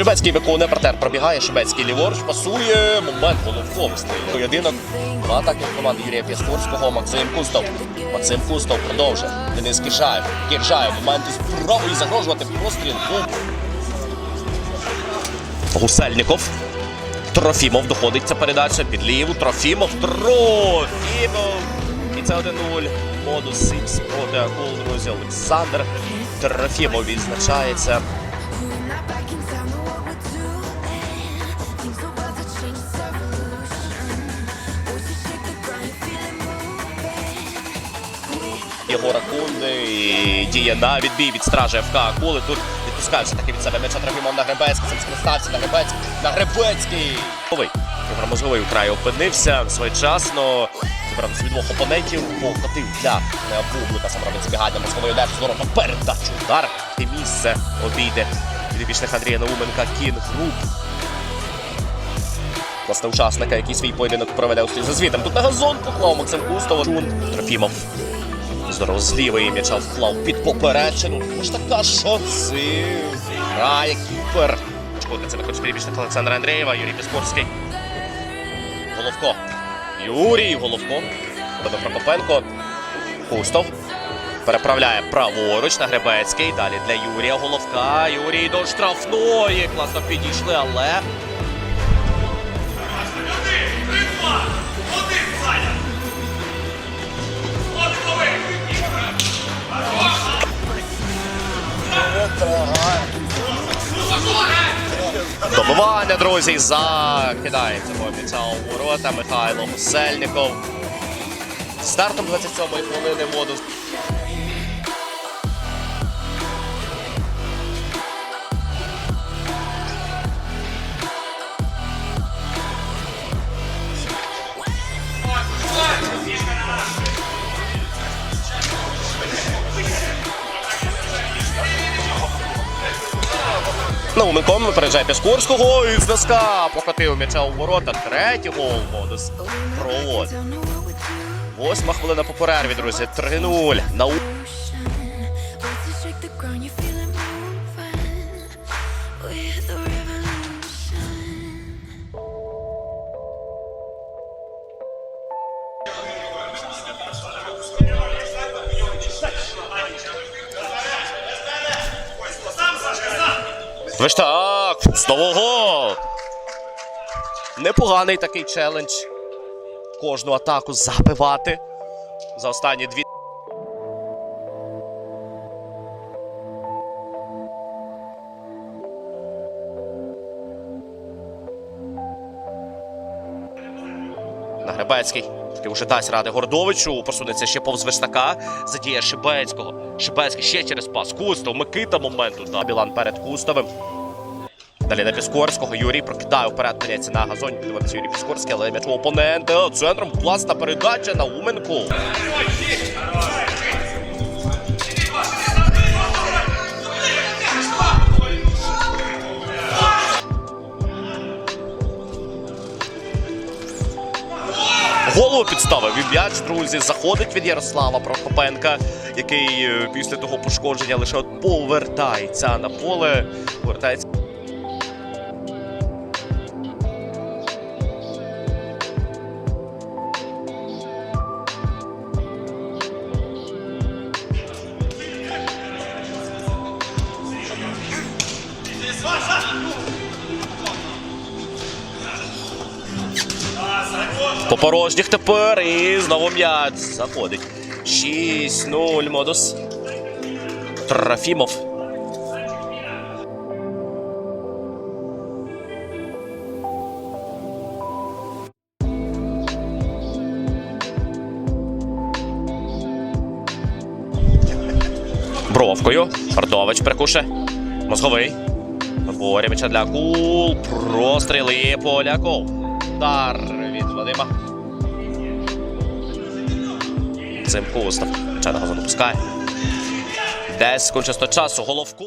Шибецький виконує партер. Пробігає Шибецький ліворуч, пасує. Момент головковий стрій. Поєдинок. Два атаки команди Юрія Піскорського. Максим Кустов. Максим Кустов продовжує. Денис Кішаєв. Кіржаєв. Момент із загрожувати простріл. Гусельников. Трофімов доходить ця передача під ліву. Трофімов. Трофімов. І це 1-0. Модус Сікс проти Акул, друзі. Олександр Трофімов відзначається. Єгора Кунди і діє на відбій від стражі ФК Акули. Тут відпускається таки від себе м'яча Трофімов на Гребецький. Це скористався на Гребецький. На Гребецький. Ігор Мозговий вкрай опинився своєчасно. Зібрався від двох опонентів. Покотив для Бублика. Сам робить збігання мозгової удар. Здорово передачу. Удар. І місце обійде. Підопічних Андрія Науменка. Кін Груп. Власне, учасника, який свій поєдинок проведе у слід за звітом. Тут на газон поклав Максим Кустов. Чун Трофімов. Здорово, з лівої м'яча вклав під поперечину. Ось така шанси. Грає кіпер. Шкода, це виходить перебічник Олександра Андрієва, Юрій Піскорський. Головко. Юрій Головко. Прокопенко. Кустов. Переправляє праворуч на Гребецький. Далі для Юрія Головка. Юрій до штрафної. Класно підійшли, але. Добивання, друзі, закидається по м'яча у ворота Михайло Сельников. Стартом 27-ї хвилини воду. Науменком випереджає Піскорського і з носка покотив м'яча у ворота. Третій гол модус проводить. Восьма хвилина по перерві, друзі. 3-0. Ви ж так, знову гол. Непоганий такий челендж. Кожну атаку забивати за останні дві. Нагребецький. Таки вже дасть ради Гордовичу. Просунеться ще повз Верстака. Задіє Шибецького. Шибецький ще через пас. Кустов. Микита моменту. Да, Білан перед Кустовим. Далі на Піскорського. Юрій прокидає вперед. Дається на газоні. Підводиться Юрій Піскорський, але м'яч опонента. Центром класна передача на Уменку. Голову підставив і м'яч, друзі, заходить від Ярослава Прокопенка, який е, після того пошкодження лише повертається на поле. Повертається. По порожніх тепер і знову м'яч заходить. 6-0 модус. Трофімов. Бровкою. Фартович прикуше. Мозговий. Боря м'яча для кул. Простріли поляков. Удар від Вадима. Цим Кустав. Чайного запускає. Десь кончисто часу головку.